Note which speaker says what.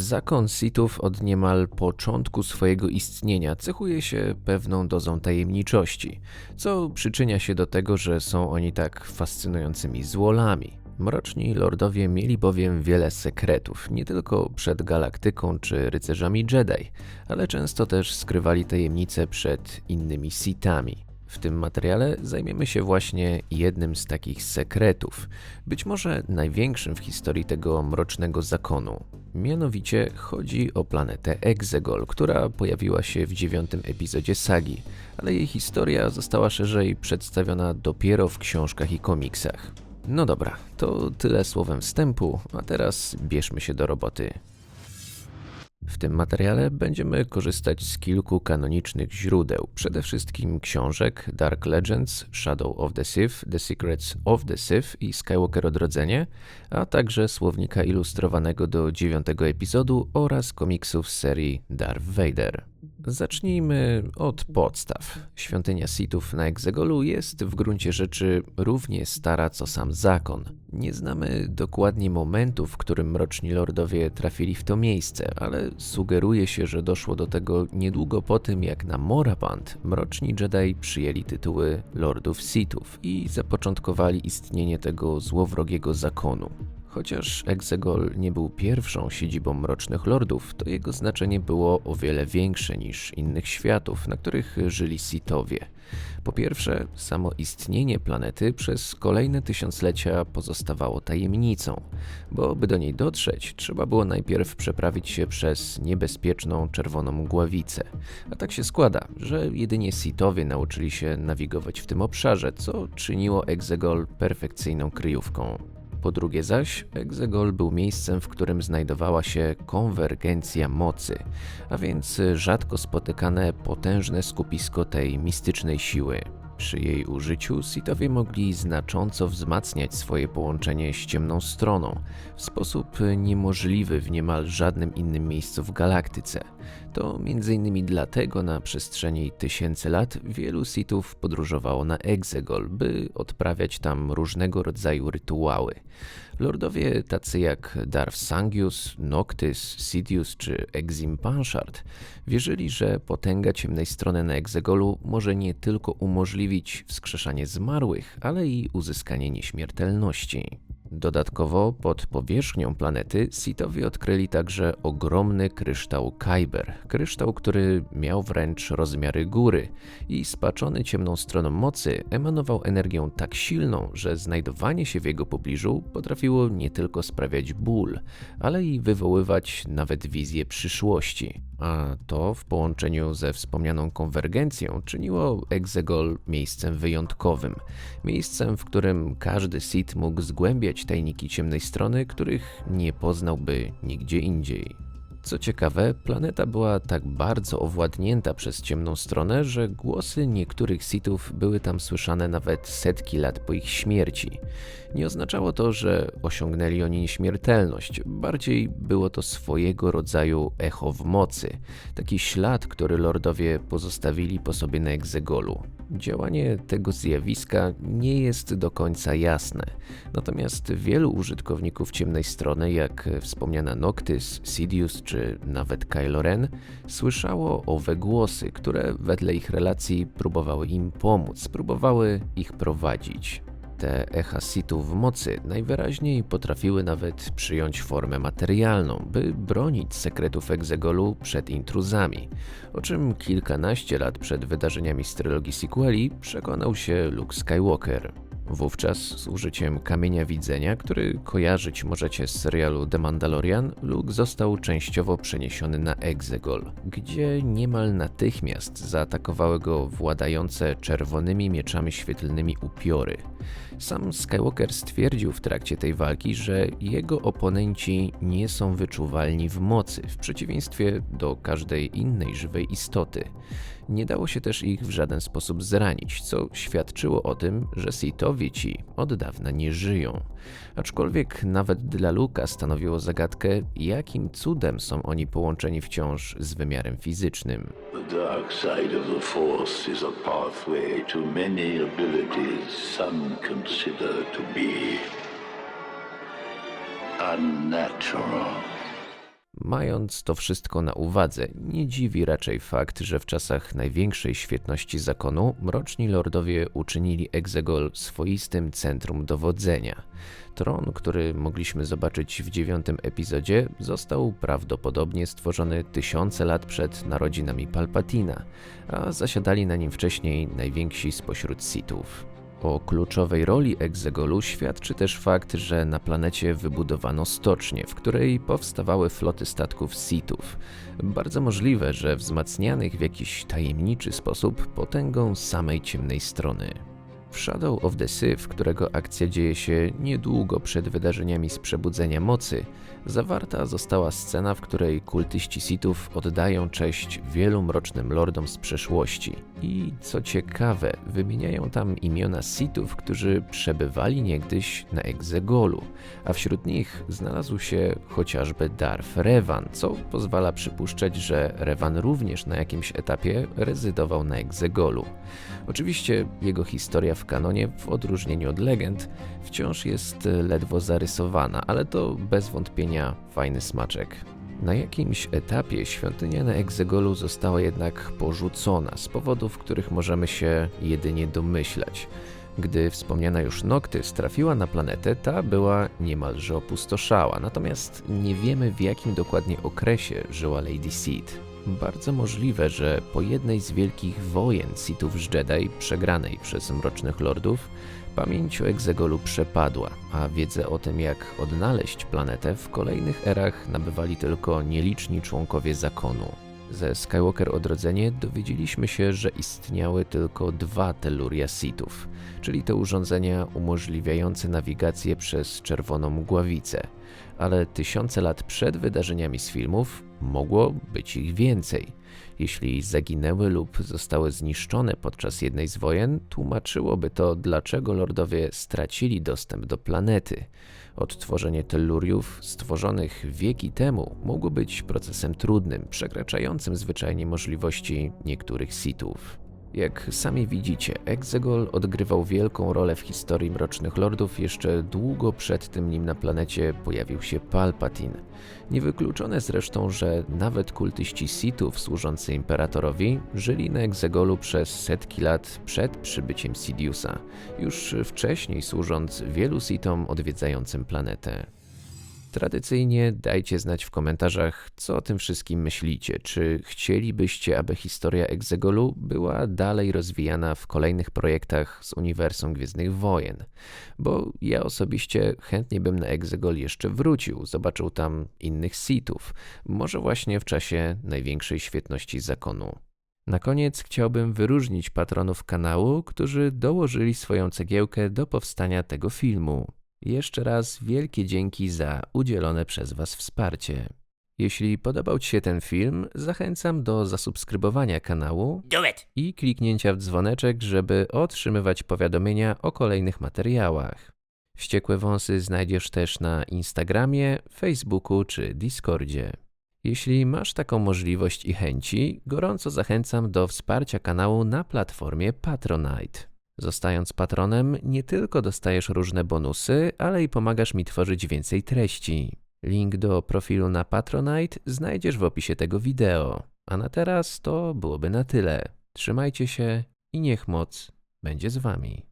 Speaker 1: Zakon Sithów od niemal początku swojego istnienia cechuje się pewną dozą tajemniczości, co przyczynia się do tego, że są oni tak fascynującymi złolami. Mroczni lordowie mieli bowiem wiele sekretów, nie tylko przed galaktyką czy rycerzami Jedi, ale często też skrywali tajemnice przed innymi Sithami. W tym materiale zajmiemy się właśnie jednym z takich sekretów, być może największym w historii tego mrocznego zakonu. Mianowicie chodzi o planetę Exegol, która pojawiła się w dziewiątym epizodzie sagi, ale jej historia została szerzej przedstawiona dopiero w książkach i komiksach. No dobra, to tyle słowem wstępu, a teraz bierzmy się do roboty. W tym materiale będziemy korzystać z kilku kanonicznych źródeł, przede wszystkim książek Dark Legends, Shadow of the Sith, The Secrets of the Sith i Skywalker Odrodzenie, a także słownika ilustrowanego do dziewiątego epizodu oraz komiksów serii Darth Vader. Zacznijmy od podstaw. Świątynia Sithów na Exegolu jest w gruncie rzeczy równie stara co sam zakon. Nie znamy dokładnie momentu, w którym mroczni lordowie trafili w to miejsce, ale sugeruje się, że doszło do tego niedługo po tym, jak na Moraband mroczni Jedi przyjęli tytuły lordów Sithów i zapoczątkowali istnienie tego złowrogiego zakonu. Chociaż Exegol nie był pierwszą siedzibą Mrocznych Lordów, to jego znaczenie było o wiele większe niż innych światów, na których żyli Sithowie. Po pierwsze, samo istnienie planety przez kolejne tysiąclecia pozostawało tajemnicą, bo by do niej dotrzeć, trzeba było najpierw przeprawić się przez niebezpieczną czerwoną mgławicę. A tak się składa, że jedynie Sithowie nauczyli się nawigować w tym obszarze, co czyniło Exegol perfekcyjną kryjówką. Po drugie zaś, Exegol był miejscem, w którym znajdowała się konwergencja mocy, a więc rzadko spotykane potężne skupisko tej mistycznej siły. Przy jej użyciu Sithowie mogli znacząco wzmacniać swoje połączenie z ciemną stroną w sposób niemożliwy w niemal żadnym innym miejscu w galaktyce. To m.in. dlatego na przestrzeni tysięcy lat wielu Sithów podróżowało na Exegol, by odprawiać tam różnego rodzaju rytuały. Lordowie tacy jak Darth Sangius, Noctis, Sidious czy Exim Panshard wierzyli, że potęga ciemnej strony na Exegolu może nie tylko umożliwić wskrzeszanie zmarłych, ale i uzyskanie nieśmiertelności. Dodatkowo pod powierzchnią planety Sithowie odkryli także ogromny kryształ Kyber. Kryształ, który miał wręcz rozmiary góry i spaczony ciemną stroną mocy emanował energią tak silną, że znajdowanie się w jego pobliżu potrafiło nie tylko sprawiać ból, ale i wywoływać nawet wizję przyszłości a to w połączeniu ze wspomnianą konwergencją czyniło Exegol miejscem wyjątkowym. Miejscem, w którym każdy Sith mógł zgłębiać tajniki ciemnej strony, których nie poznałby nigdzie indziej. Co ciekawe, planeta była tak bardzo owładnięta przez ciemną stronę, że głosy niektórych Sithów były tam słyszane nawet setki lat po ich śmierci. Nie oznaczało to, że osiągnęli oni nieśmiertelność, bardziej było to swojego rodzaju echo w mocy, taki ślad, który lordowie pozostawili po sobie na Egzegolu. Działanie tego zjawiska nie jest do końca jasne, natomiast wielu użytkowników ciemnej strony, jak wspomniana Noctis, Sidious czy nawet Kylo Ren, słyszało owe głosy, które wedle ich relacji próbowały im pomóc, próbowały ich prowadzić. Te echa Sithów w mocy najwyraźniej potrafiły nawet przyjąć formę materialną, by bronić sekretów Exegolu przed intruzami, o czym kilkanaście lat przed wydarzeniami z trylogii sequeli przekonał się Luke Skywalker. Wówczas z użyciem kamienia widzenia, który kojarzyć możecie z serialu The Mandalorian, Luke został częściowo przeniesiony na Exegol, gdzie niemal natychmiast zaatakowały go władające czerwonymi mieczami świetlnymi upiory. Sam Skywalker stwierdził w trakcie tej walki, że jego oponenci nie są wyczuwalni w mocy, w przeciwieństwie do każdej innej żywej istoty. Nie dało się też ich w żaden sposób zranić, co świadczyło o tym, że Sithowie ci od dawna nie żyją. Aczkolwiek nawet dla Luka stanowiło zagadkę, jakim cudem są oni połączeni wciąż z wymiarem fizycznym.
Speaker 2: The dark side of the Force is a pathway to many abilities some consider to be unnatural.
Speaker 1: Mając to wszystko na uwadze, nie dziwi raczej fakt, że w czasach największej świetności zakonu mroczni lordowie uczynili Exegol swoistym centrum dowodzenia. Tron, który mogliśmy zobaczyć w dziewiątym epizodzie, został prawdopodobnie stworzony tysiące lat przed narodzinami Palpatina, a zasiadali na nim wcześniej najwięksi spośród Sithów. O kluczowej roli Exegolu świadczy też fakt, że na planecie wybudowano stocznię, w której powstawały floty statków Sithów. Bardzo możliwe, że wzmacnianych w jakiś tajemniczy sposób potęgą samej ciemnej strony. W Shadow of the Sith, którego akcja dzieje się niedługo przed wydarzeniami z Przebudzenia Mocy, zawarta została scena, w której kultyści Sithów oddają cześć wielu mrocznym lordom z przeszłości. I co ciekawe, wymieniają tam imiona Sithów, którzy przebywali niegdyś na Exegolu, a wśród nich znalazł się chociażby Darth Revan, co pozwala przypuszczać, że Revan również na jakimś etapie rezydował na Exegolu. Oczywiście jego historia w kanonie, w odróżnieniu od legend, wciąż jest ledwo zarysowana, ale to bez wątpienia fajny smaczek. Na jakimś etapie świątynia na Exegolu została jednak porzucona z powodów, których możemy się jedynie domyślać. Gdy wspomniana już Noctys trafiła na planetę, ta była niemalże opustoszała, natomiast nie wiemy w jakim dokładnie okresie żyła Lady Seed. Bardzo możliwe, że po jednej z wielkich wojen Sithów z Jedi, przegranej przez Mrocznych Lordów, pamięć o Exegolu przepadła, a wiedzę o tym, jak odnaleźć planetę w kolejnych erach nabywali tylko nieliczni członkowie zakonu. Ze Skywalker Odrodzenie dowiedzieliśmy się, że istniały tylko dwa Telluria Sithów, czyli te urządzenia umożliwiające nawigację przez czerwoną mgławicę, ale tysiące lat przed wydarzeniami z filmów mogło być ich więcej. Jeśli zaginęły lub zostały zniszczone podczas jednej z wojen, tłumaczyłoby to, dlaczego lordowie stracili dostęp do planety. Odtworzenie telluriów stworzonych wieki temu mogło być procesem trudnym, przekraczającym zwyczajnie możliwości niektórych sitów. Jak sami widzicie, Exegol odgrywał wielką rolę w historii Mrocznych Lordów jeszcze długo przed tym, nim na planecie pojawił się Palpatine. Niewykluczone zresztą, że nawet kultyści Sithów służący Imperatorowi żyli na Exegolu przez setki lat przed przybyciem Sidiousa, już wcześniej służąc wielu Sithom odwiedzającym planetę. Tradycyjnie dajcie znać w komentarzach, co o tym wszystkim myślicie. Czy chcielibyście, aby historia Exegolu była dalej rozwijana w kolejnych projektach z uniwersum Gwiezdnych Wojen? Bo ja osobiście chętnie bym na Exegol jeszcze wrócił, zobaczył tam innych Sithów, może właśnie w czasie największej świetności zakonu. Na koniec chciałbym wyróżnić patronów kanału, którzy dołożyli swoją cegiełkę do powstania tego filmu. Jeszcze raz wielkie dzięki za udzielone przez Was wsparcie. Jeśli podobał Ci się ten film, zachęcam do zasubskrybowania kanału
Speaker 3: Do it!
Speaker 1: i kliknięcia w dzwoneczek, żeby otrzymywać powiadomienia o kolejnych materiałach. Wściekłe wąsy znajdziesz też na Instagramie, Facebooku czy Discordzie. Jeśli masz taką możliwość i chęci, gorąco zachęcam do wsparcia kanału na platformie Patronite. Zostając patronem, nie tylko dostajesz różne bonusy, ale i pomagasz mi tworzyć więcej treści. Link do profilu na Patronite znajdziesz w opisie tego wideo. A na teraz to byłoby na tyle. Trzymajcie się i niech moc będzie z wami.